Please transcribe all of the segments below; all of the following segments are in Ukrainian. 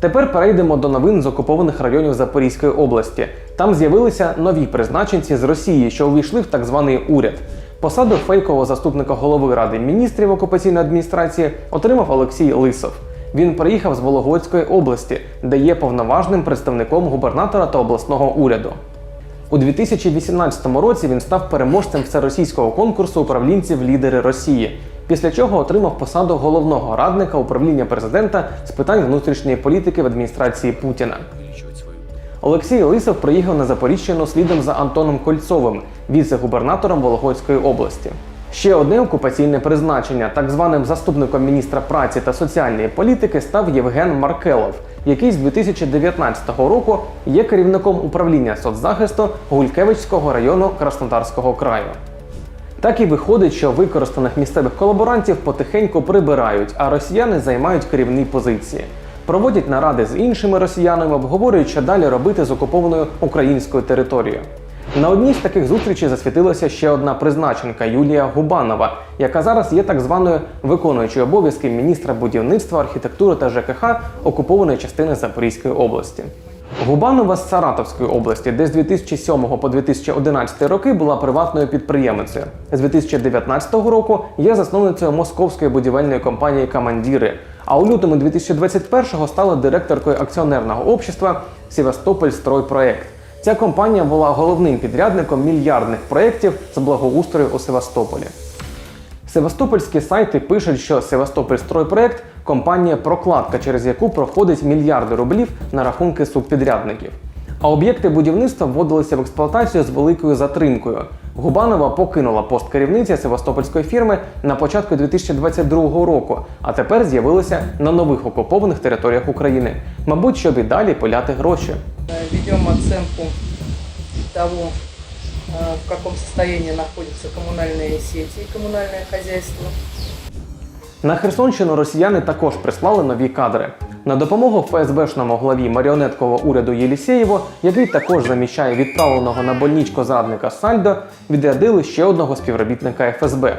Тепер перейдемо до новин з окупованих районів Запорізької області. Там з'явилися нові призначенці з Росії, що увійшли в так званий уряд. Посаду фейкового заступника голови ради міністрів окупаційної адміністрації отримав Олексій Лисов. Він приїхав з Вологодської області, де є повноважним представником губернатора та обласного уряду. У 2018 році він став переможцем всеросійського конкурсу управлінців лідери Росії, після чого отримав посаду головного радника управління президента з питань внутрішньої політики в адміністрації Путіна. Олексій Лисов приїхав на Запоріжчину слідом за Антоном Кольцовим, віце-губернатором Вологодської області. Ще одне окупаційне призначення, так званим заступником міністра праці та соціальної політики, став Євген Маркелов, який з 2019 року є керівником управління соцзахисту Гулькевичського району Краснодарського краю. Так і виходить, що використаних місцевих колаборантів потихеньку прибирають, а росіяни займають керівні позиції. Проводять наради з іншими росіянами, обговорюють, що далі робити з окупованою українською територією. На одній з таких зустрічей засвітилася ще одна призначенка Юлія Губанова, яка зараз є так званою виконуючою обов'язки міністра будівництва, архітектури та ЖКХ окупованої частини Запорізької області. Губанова з Саратовської області, де з 2007 по 2011 роки була приватною підприємицею. З 2019 року є засновницею московської будівельної компанії Камандіри. А у лютому 2021-го стала директоркою акціонерного общества Севастополь Стройпроект. Ця компанія була головним підрядником мільярдних проєктів з благоустрою у Севастополі. Севастопольські сайти пишуть, що Севастополь стройпроект компанія прокладка, через яку проходить мільярди рублів на рахунки субпідрядників. А об'єкти будівництва вводилися в експлуатацію з великою затримкою. Губанова покинула пост керівниці Севастопольської фірми на початку 2022 року, а тепер з'явилася на нових окупованих територіях України. Мабуть, щоб і далі поляти гроші. Ведем оценку того, э, в каком состоянии находятся коммунальные сети и коммунальное хозяйство. На Херсонщину росіяни також прислали нові кадри. На допомогу ФСБшному главі маріонеткового уряду Єлісєєву, який також заміщає відправленого на больничку зрадника Сальдо, відрядили ще одного співробітника ФСБ.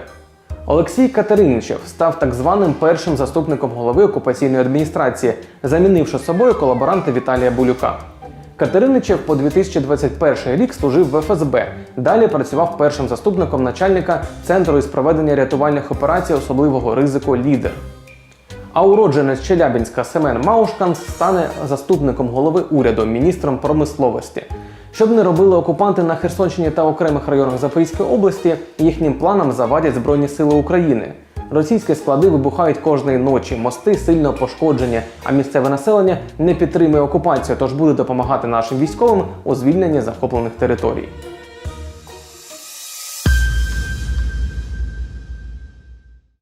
Олексій Катериничев став так званим першим заступником голови окупаційної адміністрації, замінивши собою колаборанта Віталія Булюка. Катериничев по 2021 рік служив в ФСБ. Далі працював першим заступником начальника Центру із проведення рятувальних операцій особливого ризику Лідер. А уродженець Челябінська Семен Маушкан стане заступником голови уряду, міністром промисловості. Щоб не робили окупанти на Херсонщині та окремих районах Запорізької області, їхнім планам завадять Збройні Сили України. Російські склади вибухають кожної ночі, мости сильно пошкоджені, а місцеве населення не підтримує окупацію, тож буде допомагати нашим військовим у звільненні захоплених територій.